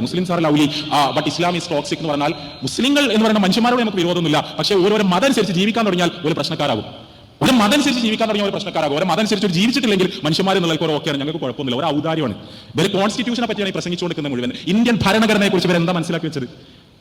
Muslims are lovely but Islam is toxic എന്ന് പറഞ്ഞാൽ മുസ്ലിങ്ങൾ എന്ന് പറയുന്ന മനുഷ്യന്മാരോട് നമുക്ക് വിരോധമൊന്നുമില്ല. പക്ഷേ ഓരോരോ മതം അനുസരിച്ച് ജീവിക്കാൻ തുടങ്ങിയാൽ ഒരു പ്രശ്നക്കാരാകും. ഒരു മതം അനുസരിച്ച് ജീവിക്കാൻ തുടങ്ങിയ ഒരു പ്രശ്നക്കാരാകും. ഒരു മതം അനുസരിച്ച് ജീവിച്ചിട്ടില്ലെങ്കിൽ മനുഷ്യന്മാർ എന്നുള്ളവർക്ക് ഓക്കെയാണ്. ഞങ്ങൾക്ക് കുഴപ്പമൊന്നുമില്ല. ഒരു ഔദാര്യമാണ്. ഇവർ കോൺസ്റ്റിറ്റ്യൂഷനെ പറ്റിയാണ് ഈ പ്രസംഗിച്ചുകൊണ്ടിരിക്കുന്നത് മുഴുവൻ. ഇന്ത്യൻ ഭരണഘടനയെ കുറിച്ച് ഇവർ എന്താ മനസ്സിലാക്കി വെച്ചത്?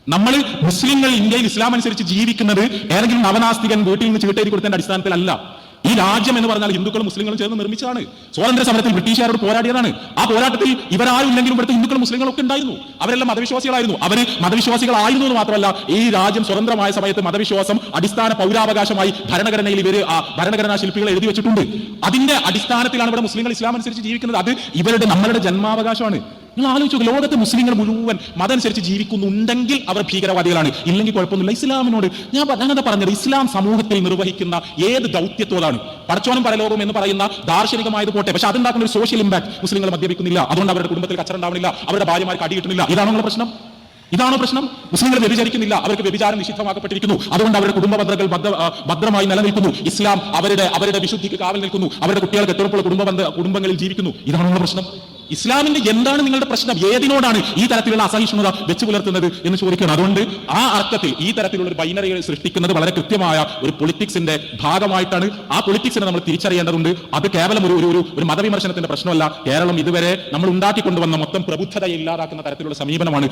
നമ്മൾ മുസ്ലിങ്ങൾ ഇന്ത്യയിൽ ഇസ്ലാം അനുസരിച്ച് ജീവിക്കുന്നത് ഏതെങ്കിലും നവനാസ്തികൻ വീട്ടിൽ നിന്ന് ചീട്ടേരി കൊടുത്തതിന്റെ അടിസ്ഥാനത്തിലല്ല. ഈ രാജ്യം എന്ന് പറഞ്ഞാൽ ഹിന്ദുക്കളും മുസ്ലിങ്ങളും ചേർന്ന് നിർമ്മിച്ചതാണ്. സ്വാതന്ത്ര്യ സമരത്തിൽ ബ്രിട്ടീഷുകാരോട് പോരാടിയതാണ്. ആ പോരാട്ടത്തിൽ ഇവരാരും ഇല്ലെങ്കിലും ഇവിടുത്തെ ഹിന്ദുക്കളും മുസ്ലിങ്ങളൊക്കെ ഉണ്ടായിരുന്നു. അവരെല്ലാം മതവിശ്വാസികളായിരുന്നു. അവർ മതവിശ്വാസികളായിരുന്നു എന്ന് മാത്രമല്ല ഈ രാജ്യം സ്വതന്ത്രമായ സമയത്ത് മതവിശ്വാസം അടിസ്ഥാന പൗരാവകാശമായി ഭരണഘടനയിൽ ഇവർ ആ ഭരണഘടനാ ശില്പികൾ എഴുതി വെച്ചിട്ടുണ്ട്. അതിന്റെ അടിസ്ഥാനത്തിലാണ് ഇവിടെ മുസ്ലിങ്ങൾ ഇസ്ലാം അനുസരിച്ച് ജീവിക്കുന്നത്. അത് ഇവരുടെ നമ്മളുടെ ജന്മാവകാശമാണ്. നിങ്ങൾ ആലോചിച്ചു ലോകത്തെ മുസ്ലിങ്ങൾ മുഴുവൻ മതം അനുസരിച്ച് ജീവിക്കുന്നുണ്ടെങ്കിൽ അവർ ഭീകരവാദികളാണ്. ഇല്ലെങ്കിൽ കുഴപ്പമൊന്നുമില്ല. ഇസ്ലാമിനോട് ഞാൻ അങ്ങനെ പറഞ്ഞത് ഇസ്ലാം സമൂഹത്തിൽ നിർവഹിക്കുന്ന ഏത് ദൗത്യത്തോടാണ് പടച്ചോനും പരലോകം എന്ന് പറയുന്ന ദാർശനികമായത് പോട്ടെ. പക്ഷെ അതുണ്ടാക്കുന്ന ഒരു സോഷ്യൽ ഇമ്പാക്ട് മുസ്ലിങ്ങൾ മദ്യപിക്കുന്നില്ല. അതുകൊണ്ട് അവരുടെ കുടുംബത്തിൽ കച്ചറ ഉണ്ടാവുന്നില്ല അവരുടെ ഭാര്യമാർക്ക് അടി കിട്ടുന്നില്ല ഇതാണ് നിങ്ങളുടെ പ്രശ്നം? ഇതാണോ പ്രശ്നം? മുസ്ലിങ്ങൾ വ്യഭിചരിക്കുന്നില്ല. അവർക്ക് വ്യഭിചാരം നിഷിദ്ധമാക്കപ്പെട്ടിരിക്കുന്നു. അതുകൊണ്ട് അവരുടെ കുടുംബ ബന്ധങ്ങൾ ഭദ്രമായി നിലനിൽക്കുന്നു. ഇസ്ലാം അവരുടെ അവരുടെ വിശുദ്ധിക്ക് കാവൽ നിൽക്കുന്നു. അവരുടെ കുട്ടികൾ എത്രപ്പോൾ കുടുംബ ബന്ധ കുടുംബങ്ങളിൽ ജീവിക്കുന്നു? ഇതാണോ പ്രശ്നം? ഇസ്ലാമിന്റെ എന്താണ് നിങ്ങളുടെ പ്രശ്നം? ഏതിനോടാണ് ഈ തരത്തിലുള്ള അസഹിഷ്ണുത വെച്ചു പുലർത്തുന്നത് എന്ന് ചോദിക്കണം. അതുകൊണ്ട് ആ അർത്ഥത്തിൽ ഈ തരത്തിലുള്ള ഒരു ബൈനറികൾ സൃഷ്ടിക്കുന്നത് വളരെ കൃത്യമായ ഒരു പൊളിറ്റിക്സിന്റെ ഭാഗമായിട്ടാണ്. ആ പൊളിറ്റിക്സിനെ നമ്മൾ തിരിച്ചറിയേണ്ടതുണ്ട്. അത് കേവലം ഒരു- ഒരു ഒരു മതവിമർശനത്തിന്റെ പ്രശ്നമല്ല. കേരളം ഇതുവരെ നമ്മൾ ഉണ്ടാക്കിക്കൊണ്ടുവന്ന മൊത്തം പ്രബുദ്ധത ഇല്ലാതാക്കുന്ന തരത്തിലുള്ള സമീപനമാണ്